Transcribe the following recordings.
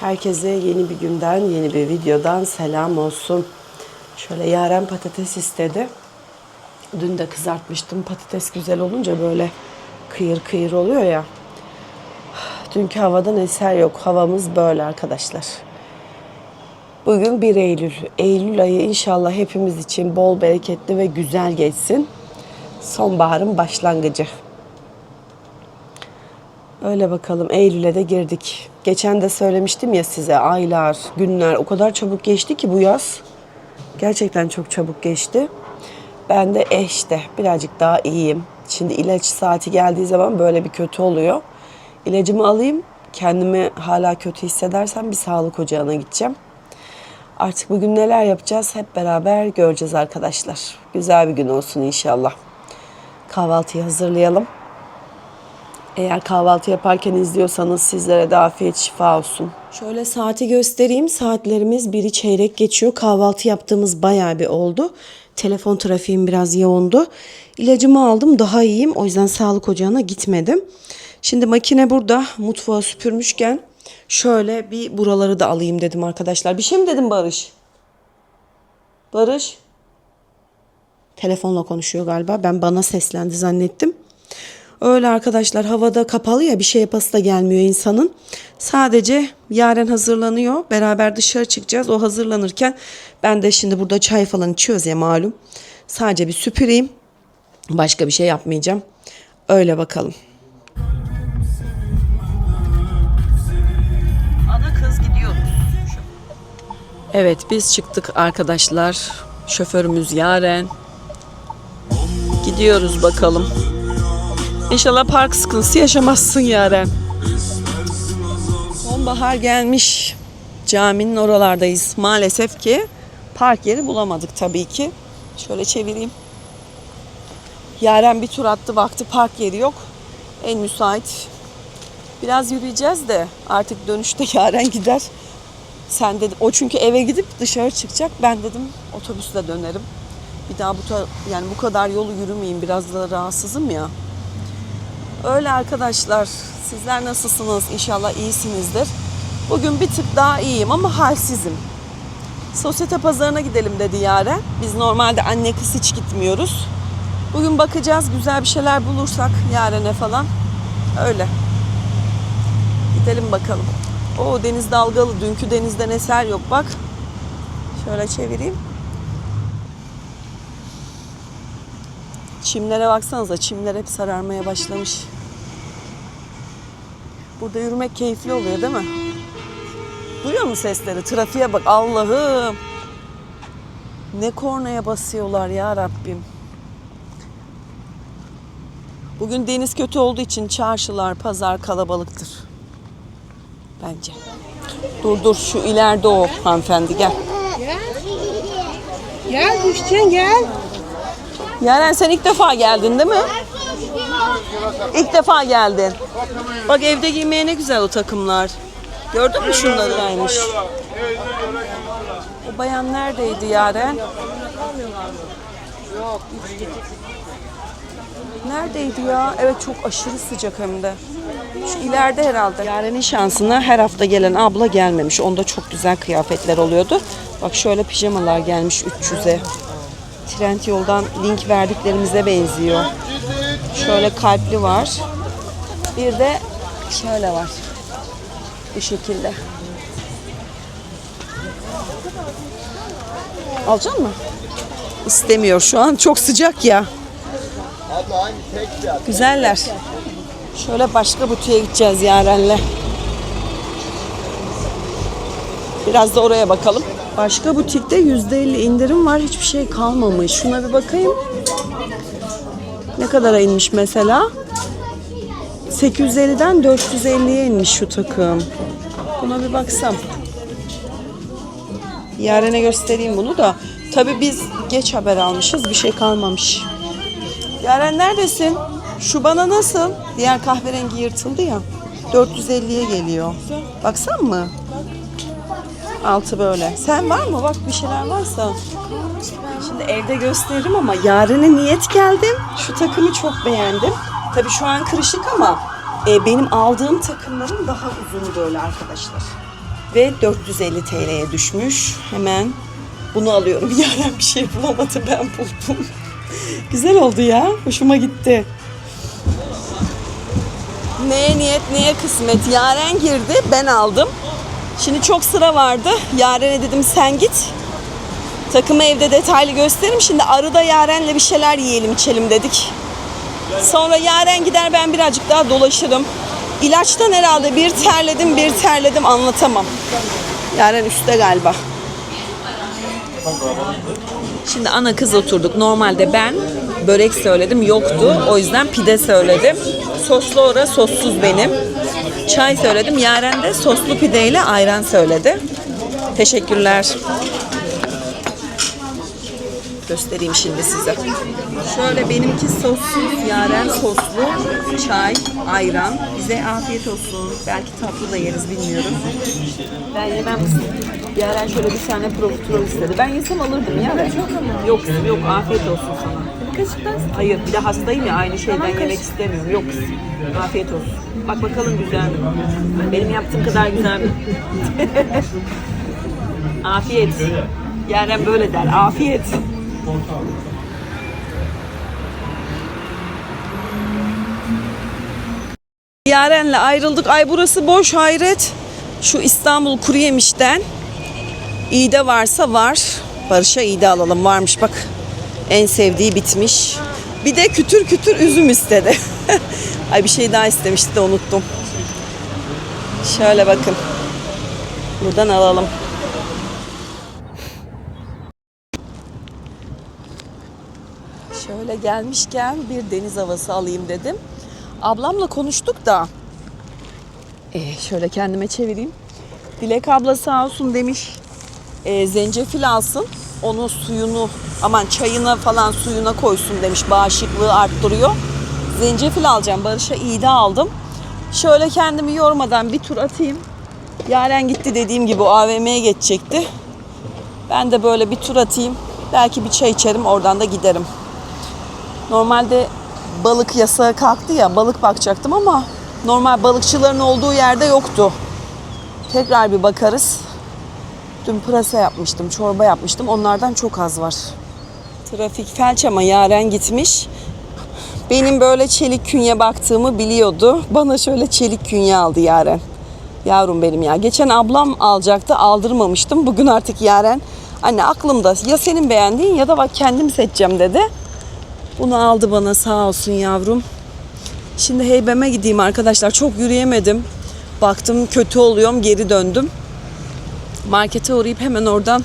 Herkese yeni bir günden, yeni bir videodan selam olsun. Şöyle yaren patates istedi. Dün de kızartmıştım. Patates güzel olunca böyle kıyır kıyır oluyor ya. Dünkü havadan eser yok. Havamız böyle arkadaşlar. Bugün 1 Eylül. Eylül ayı inşallah hepimiz için bol bereketli ve güzel geçsin. Sonbaharın başlangıcı. Öyle bakalım Eylül'e de girdik. Geçen de söylemiştim ya size aylar, günler o kadar çabuk geçti ki bu yaz. Gerçekten çok çabuk geçti. Ben de eh işte birazcık daha iyiyim. Şimdi ilaç saati geldiği zaman böyle bir kötü oluyor. İlacımı alayım. Kendimi hala kötü hissedersem bir sağlık ocağına gideceğim. Artık bugün neler yapacağız hep beraber göreceğiz arkadaşlar. Güzel bir gün olsun inşallah. Kahvaltıyı hazırlayalım. Eğer kahvaltı yaparken izliyorsanız sizlere de afiyet şifa olsun. Şöyle saati göstereyim. Saatlerimiz biri çeyrek geçiyor. Kahvaltı yaptığımız bayağı bir oldu. Telefon trafiğim biraz yoğundu. İlacımı aldım daha iyiyim. O yüzden sağlık ocağına gitmedim. Şimdi makine burada. Mutfağı süpürmüşken şöyle bir buraları da alayım dedim arkadaşlar. Bir şey mi dedim Barış? Barış? Telefonla konuşuyor galiba. Ben bana seslendi zannettim. Öyle arkadaşlar havada kapalı ya bir şey yapası da gelmiyor insanın. Sadece yaren hazırlanıyor. Beraber dışarı çıkacağız. O hazırlanırken ben de şimdi burada çay falan içiyoruz ya malum. Sadece bir süpüreyim. Başka bir şey yapmayacağım. Öyle bakalım. Ana kız gidiyoruz. Evet biz çıktık arkadaşlar. Şoförümüz Yaren. Gidiyoruz bakalım. İnşallah park sıkıntısı yaşamazsın Yaren. Sonbahar gelmiş. Caminin oralardayız. Maalesef ki park yeri bulamadık tabii ki. Şöyle çevireyim. Yaren bir tur attı baktı park yeri yok. En müsait. Biraz yürüyeceğiz de artık dönüşte Yaren gider. Sen dedi o çünkü eve gidip dışarı çıkacak. Ben dedim otobüsle dönerim. Bir daha bu yani bu kadar yolu yürümeyeyim biraz da rahatsızım ya. Öyle arkadaşlar. Sizler nasılsınız? İnşallah iyisinizdir. Bugün bir tık daha iyiyim ama halsizim. Sosyete pazarına gidelim dedi Yaren. Biz normalde anne kız hiç gitmiyoruz. Bugün bakacağız güzel bir şeyler bulursak Yaren'e falan. Öyle. Gidelim bakalım. O deniz dalgalı. Dünkü denizden eser yok bak. Şöyle çevireyim. Çimlere baksanıza çimler hep sararmaya başlamış. Burada yürümek keyifli oluyor değil mi? Duyuyor mu sesleri? Trafiğe bak Allah'ım. Ne kornaya basıyorlar ya Rabbim. Bugün deniz kötü olduğu için çarşılar, pazar kalabalıktır. Bence. Dur dur şu ileride o hanımefendi gel. Gel Gülşen gel. Yaren sen ilk defa geldin değil mi? İlk defa geldin. Bak evde giymeye ne güzel o takımlar. Gördün mü şunları aynı. O bayan neredeydi Yaren? Neredeydi ya? Evet çok aşırı sıcak hem de. Şu ileride herhalde. Yaren'in şansına her hafta gelen abla gelmemiş. Onda çok güzel kıyafetler oluyordu. Bak şöyle pijamalar gelmiş 300'e. Trend yoldan link verdiklerimize benziyor. Şöyle kalpli var. Bir de şöyle var. Bu şekilde. Alacak mı? İstemiyor şu an. Çok sıcak ya. Güzeller. Şöyle başka butiğe gideceğiz Yaren'le. Biraz da oraya bakalım. Başka butikte %50 indirim var. Hiçbir şey kalmamış. Şuna bir bakayım. Ne kadara inmiş mesela? 850'den 450'ye inmiş şu takım. Buna bir baksam. Yarene göstereyim bunu da. Tabii biz geç haber almışız. Bir şey kalmamış. Yaren neredesin? Şu bana nasıl? Diğer kahverengi yırtıldı ya. 450'ye geliyor. Baksan mı? Altı böyle. Sen var mı? Bak bir şeyler varsa. Şimdi evde gösteririm ama yarına niyet geldim. Şu takımı çok beğendim. Tabii şu an kırışık ama e, benim aldığım takımların daha uzun böyle arkadaşlar. Ve 450 TL'ye düşmüş. Hemen bunu alıyorum. Yaren bir şey bulamadı ben buldum. Güzel oldu ya. Hoşuma gitti. Neye niyet neye kısmet. Yaren girdi ben aldım. Şimdi çok sıra vardı. Yaren'e dedim sen git. Takımı evde detaylı gösteririm. Şimdi arıda Yaren'le bir şeyler yiyelim içelim dedik. Sonra Yaren gider ben birazcık daha dolaşırım. İlaçtan herhalde bir terledim bir terledim anlatamam. Yaren üstte galiba. Şimdi ana kız oturduk. Normalde ben börek söyledim yoktu. O yüzden pide söyledim. Soslu ora sossuz benim. Çay söyledim. Yaren de soslu pideyle ayran söyledi. Teşekkürler. Göstereyim şimdi size. Şöyle benimki sossuz, yaren soslu, çay, ayran. Bize afiyet olsun. Belki tatlı da yeriz bilmiyorum. Ben yemem. Yaren şöyle bir tane profiterol istedi. Ben yesem alırdım Yaren. Yok. Yok yok afiyet olsun sana. Kaşıktan Hayır bir de hastayım ya aynı şeyden yemek istemiyorum. Yok. Afiyet olsun. Bak bakalım güzel mi? Benim yaptığım kadar güzel mi? afiyet. Yaren böyle der. Afiyet. Yaren'le ayrıldık. Ay burası boş hayret. Şu İstanbul Kuru Yemiş'ten İğde varsa var. Barış'a iğde alalım. Varmış bak. En sevdiği bitmiş. Bir de kütür kütür üzüm istedi. Ay bir şey daha istemişti de unuttum. Şöyle bakın. Buradan alalım. Şöyle gelmişken bir deniz havası alayım dedim. Ablamla konuştuk da. Ee, şöyle kendime çevireyim. Dilek abla sağ olsun demiş. e, zencefil alsın. Onu suyunu aman çayına falan suyuna koysun demiş. Bağışıklığı arttırıyor. Zencefil alacağım. Barış'a iğde aldım. Şöyle kendimi yormadan bir tur atayım. Yaren gitti dediğim gibi o AVM'ye geçecekti. Ben de böyle bir tur atayım. Belki bir çay içerim oradan da giderim. Normalde balık yasağı kalktı ya balık bakacaktım ama normal balıkçıların olduğu yerde yoktu. Tekrar bir bakarız. Dün pırasa yapmıştım, çorba yapmıştım. Onlardan çok az var. Trafik felç ama Yaren gitmiş. Benim böyle çelik künye baktığımı biliyordu. Bana şöyle çelik künye aldı Yaren. Yavrum benim ya. Geçen ablam alacaktı, aldırmamıştım. Bugün artık Yaren anne aklımda ya senin beğendiğin ya da bak kendim seçeceğim dedi. Bunu aldı bana sağ olsun yavrum. Şimdi heybeme gideyim arkadaşlar. Çok yürüyemedim. Baktım kötü oluyorum geri döndüm. Markete uğrayıp hemen oradan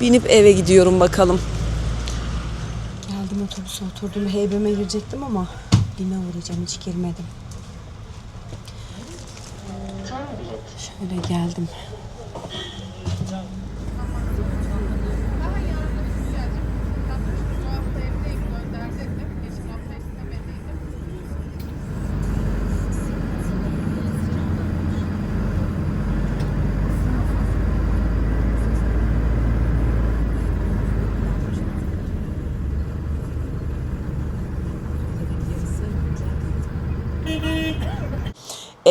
binip eve gidiyorum bakalım. Geldim otobüse oturdum. Heybeme girecektim ama bime uğrayacağım. Hiç girmedim. Şöyle geldim.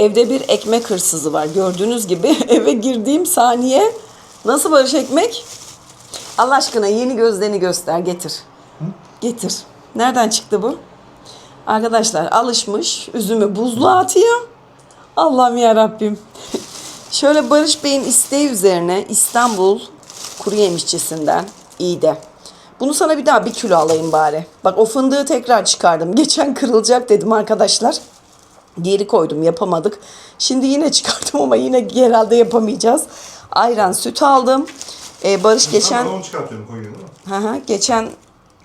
Evde bir ekmek hırsızı var. Gördüğünüz gibi eve girdiğim saniye nasıl Barış ekmek? Allah aşkına yeni gözlerini göster getir. Getir. Nereden çıktı bu? Arkadaşlar alışmış üzümü buzluğa atıyor. Allah'ım ya Rabbim. Şöyle Barış Bey'in isteği üzerine İstanbul kuru yemişçisinden iyi de. Bunu sana bir daha bir kilo alayım bari. Bak o fındığı tekrar çıkardım. Geçen kırılacak dedim arkadaşlar. Geri koydum yapamadık. Şimdi yine çıkarttım ama yine herhalde yapamayacağız. Ayran süt aldım. Ee, Barış geçen Onu çıkartıyorum koyuyorum? Hı hı, geçen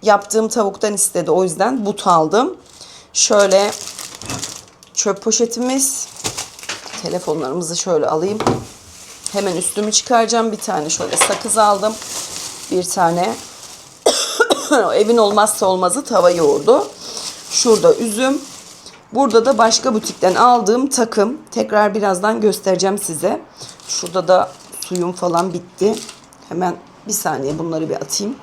yaptığım tavuktan istedi. O yüzden but aldım. Şöyle çöp poşetimiz. Telefonlarımızı şöyle alayım. Hemen üstümü çıkaracağım. Bir tane şöyle sakız aldım. Bir tane evin olmazsa olmazı tava yoğurdu. Şurada üzüm. Burada da başka butikten aldığım takım. Tekrar birazdan göstereceğim size. Şurada da suyum falan bitti. Hemen bir saniye bunları bir atayım.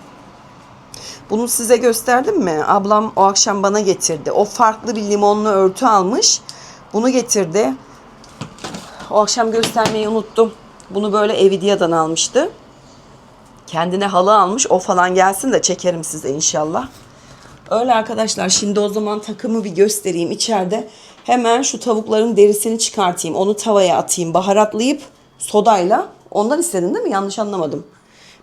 Bunu size gösterdim mi? Ablam o akşam bana getirdi. O farklı bir limonlu örtü almış. Bunu getirdi. O akşam göstermeyi unuttum. Bunu böyle Evidia'dan almıştı. Kendine halı almış. O falan gelsin de çekerim size inşallah. Öyle arkadaşlar şimdi o zaman takımı bir göstereyim içeride. Hemen şu tavukların derisini çıkartayım. Onu tavaya atayım. Baharatlayıp sodayla. Ondan istedin değil mi? Yanlış anlamadım.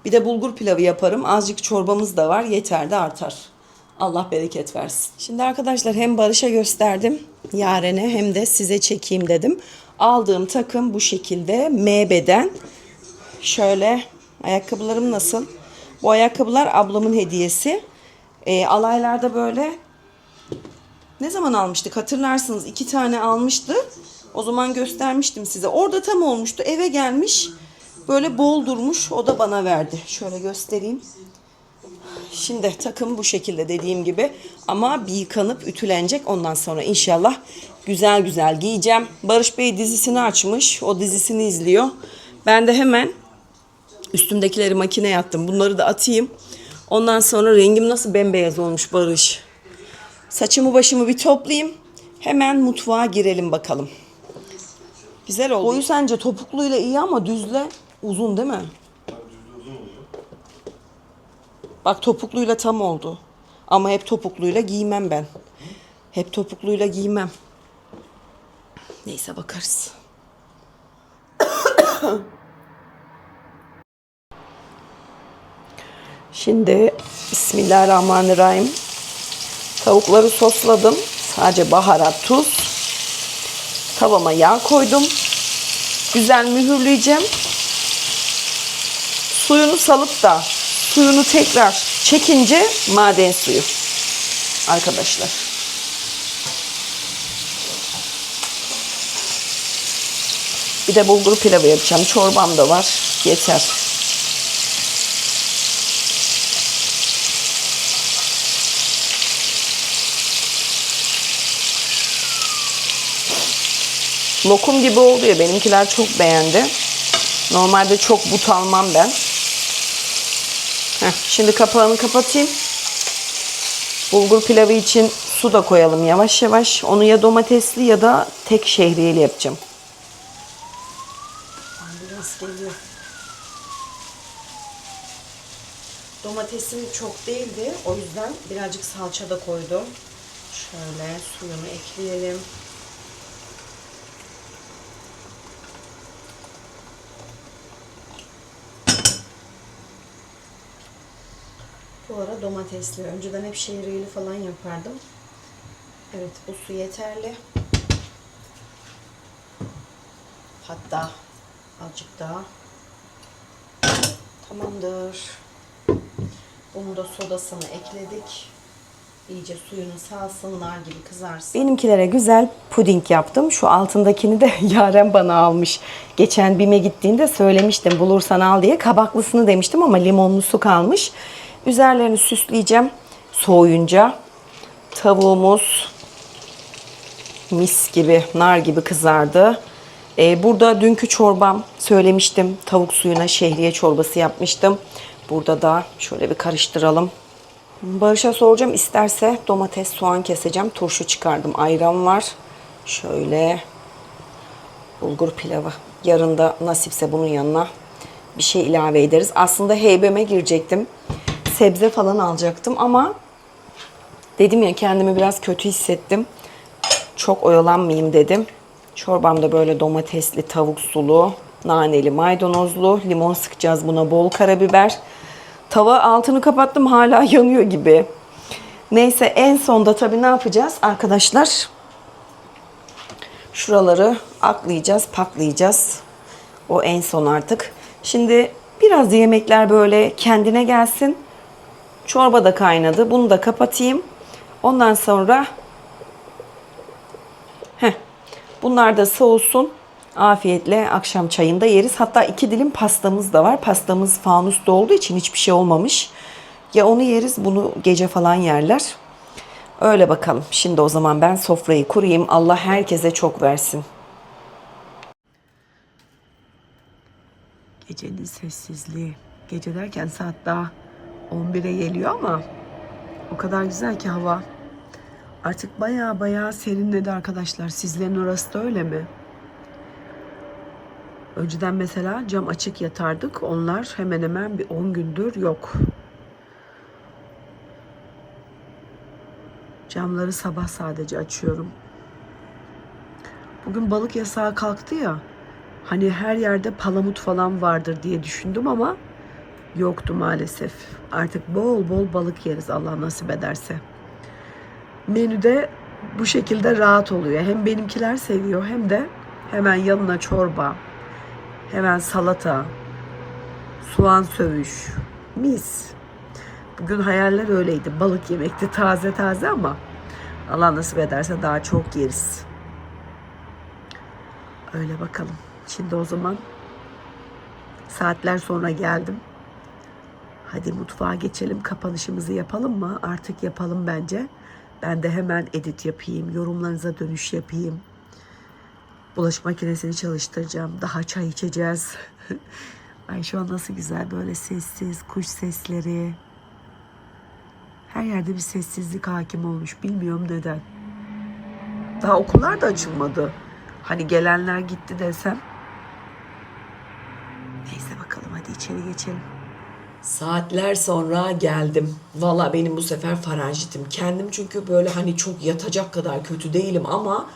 Bir de bulgur pilavı yaparım. Azıcık çorbamız da var. Yeter de artar. Allah bereket versin. Şimdi arkadaşlar hem Barış'a gösterdim. Yaren'e hem de size çekeyim dedim. Aldığım takım bu şekilde. MB'den. Şöyle ayakkabılarım nasıl? Bu ayakkabılar ablamın hediyesi. E, alaylarda böyle ne zaman almıştık hatırlarsınız iki tane almıştı. O zaman göstermiştim size. Orada tam olmuştu. Eve gelmiş. Böyle bol durmuş. O da bana verdi. Şöyle göstereyim. Şimdi takım bu şekilde dediğim gibi. Ama bir yıkanıp ütülenecek. Ondan sonra inşallah güzel güzel giyeceğim. Barış Bey dizisini açmış. O dizisini izliyor. Ben de hemen üstümdekileri makineye attım. Bunları da atayım. Ondan sonra rengim nasıl bembeyaz olmuş Barış. Saçımı başımı bir toplayayım. Hemen mutfağa girelim bakalım. Güzel oldu. Boyu sence topukluyla iyi ama düzle uzun değil mi? Bak topukluyla tam oldu. Ama hep topukluyla giymem ben. Hep topukluyla giymem. Neyse bakarız. Şimdi Bismillahirrahmanirrahim. Tavukları sosladım. Sadece baharat, tuz. Tavama yağ koydum. Güzel mühürleyeceğim. Suyunu salıp da suyunu tekrar çekince maden suyu. Arkadaşlar. Bir de bulgur pilavı yapacağım. Çorbam da var. Yeter. Lokum gibi oldu ya benimkiler çok beğendi. Normalde çok but almam ben. Heh, şimdi kapağını kapatayım. Bulgur pilavı için su da koyalım yavaş yavaş. Onu ya domatesli ya da tek şehriyeli yapacağım. Ambulans geliyor. Domatesim çok değildi. O yüzden birazcık salça da koydum. Şöyle suyunu ekleyelim. Bu ara domatesli. Önceden hep şehriyeli falan yapardım. Evet bu su yeterli. Hatta azıcık daha. Tamamdır. Bunu da sodasını ekledik. İyice suyunu salsın, nar gibi kızarsın. Benimkilere güzel puding yaptım. Şu altındakini de Yaren bana almış. Geçen BİM'e gittiğinde söylemiştim bulursan al diye. Kabaklısını demiştim ama limonlusu kalmış. Üzerlerini süsleyeceğim soğuyunca. Tavuğumuz mis gibi, nar gibi kızardı. Ee, burada dünkü çorbam söylemiştim. Tavuk suyuna şehriye çorbası yapmıştım. Burada da şöyle bir karıştıralım. Barış'a soracağım isterse domates, soğan keseceğim. Turşu çıkardım. Ayran var. Şöyle bulgur pilavı. Yarın da nasipse bunun yanına bir şey ilave ederiz. Aslında heybeme girecektim. Sebze falan alacaktım ama dedim ya kendimi biraz kötü hissettim. Çok oyalanmayayım dedim. Çorbam da böyle domatesli, tavuk sulu, naneli, maydanozlu. Limon sıkacağız buna bol karabiber. Tava altını kapattım hala yanıyor gibi. Neyse en sonda tabii ne yapacağız arkadaşlar? Şuraları aklayacağız, paklayacağız. O en son artık. Şimdi biraz yemekler böyle kendine gelsin. Çorba da kaynadı. Bunu da kapatayım. Ondan sonra heh, bunlar da soğusun. Afiyetle akşam çayında yeriz. Hatta iki dilim pastamız da var. Pastamız fanusta olduğu için hiçbir şey olmamış. Ya onu yeriz, bunu gece falan yerler. Öyle bakalım. Şimdi o zaman ben sofrayı kurayım. Allah herkese çok versin. Gecenin sessizliği. Gece derken saat daha 11'e geliyor ama o kadar güzel ki hava. Artık baya baya serinledi arkadaşlar. Sizlerin orası da öyle mi? Önceden mesela cam açık yatardık. Onlar hemen hemen bir 10 gündür yok. Camları sabah sadece açıyorum. Bugün balık yasağı kalktı ya. Hani her yerde palamut falan vardır diye düşündüm ama yoktu maalesef. Artık bol bol balık yeriz Allah nasip ederse. Menüde bu şekilde rahat oluyor. Hem benimkiler seviyor hem de hemen yanına çorba, hemen salata, soğan sövüş, mis. Bugün hayaller öyleydi. Balık yemekti taze taze ama Allah nasip ederse daha çok yeriz. Öyle bakalım. Şimdi o zaman saatler sonra geldim. Hadi mutfağa geçelim. Kapanışımızı yapalım mı? Artık yapalım bence. Ben de hemen edit yapayım. Yorumlarınıza dönüş yapayım. Bulaşık makinesini çalıştıracağım. Daha çay içeceğiz. Ay şu an nasıl güzel böyle sessiz kuş sesleri. Her yerde bir sessizlik hakim olmuş. Bilmiyorum neden. Daha okullar da açılmadı. Hani gelenler gitti desem. Neyse bakalım hadi içeri geçelim. Saatler sonra geldim. Valla benim bu sefer faranjitim. Kendim çünkü böyle hani çok yatacak kadar kötü değilim ama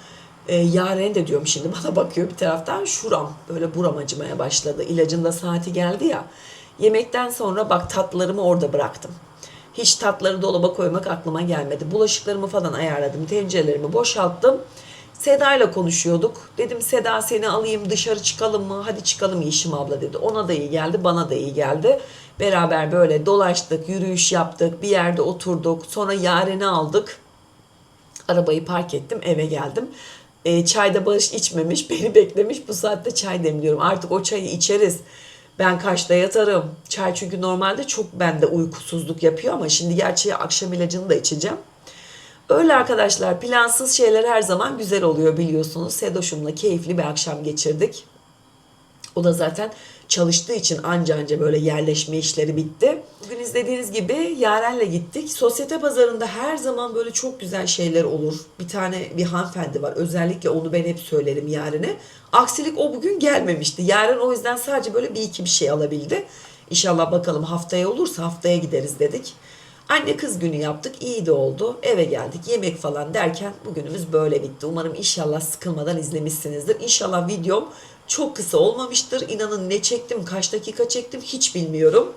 e, Yaren de diyorum şimdi bana bakıyor bir taraftan şuram böyle buram acımaya başladı. İlacın da saati geldi ya. Yemekten sonra bak tatlılarımı orada bıraktım. Hiç tatları dolaba koymak aklıma gelmedi. Bulaşıklarımı falan ayarladım. Tencerelerimi boşalttım. Seda ile konuşuyorduk. Dedim Seda seni alayım dışarı çıkalım mı? Hadi çıkalım Yeşim abla dedi. Ona da iyi geldi, bana da iyi geldi. Beraber böyle dolaştık, yürüyüş yaptık, bir yerde oturduk. Sonra Yaren'i aldık. Arabayı park ettim, eve geldim. E, çayda Barış içmemiş, beni beklemiş. Bu saatte çay demliyorum. Artık o çayı içeriz. Ben kaçta yatarım. Çay çünkü normalde çok bende uykusuzluk yapıyor ama şimdi gerçeği akşam ilacını da içeceğim. Öyle arkadaşlar plansız şeyler her zaman güzel oluyor biliyorsunuz. Sedoş'umla keyifli bir akşam geçirdik. O da zaten çalıştığı için anca anca böyle yerleşme işleri bitti. Bugün izlediğiniz gibi Yaren'le gittik. Sosyete pazarında her zaman böyle çok güzel şeyler olur. Bir tane bir hanımefendi var. Özellikle onu ben hep söylerim Yaren'e. Aksilik o bugün gelmemişti. Yaren o yüzden sadece böyle bir iki bir şey alabildi. İnşallah bakalım haftaya olursa haftaya gideriz dedik. Anne kız günü yaptık. iyi de oldu. Eve geldik. Yemek falan derken bugünümüz böyle bitti. Umarım inşallah sıkılmadan izlemişsinizdir. İnşallah videom çok kısa olmamıştır. İnanın ne çektim, kaç dakika çektim hiç bilmiyorum.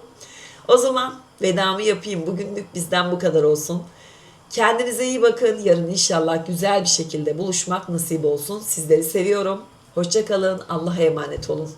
O zaman vedamı yapayım. Bugünlük bizden bu kadar olsun. Kendinize iyi bakın. Yarın inşallah güzel bir şekilde buluşmak nasip olsun. Sizleri seviyorum. Hoşçakalın. Allah'a emanet olun.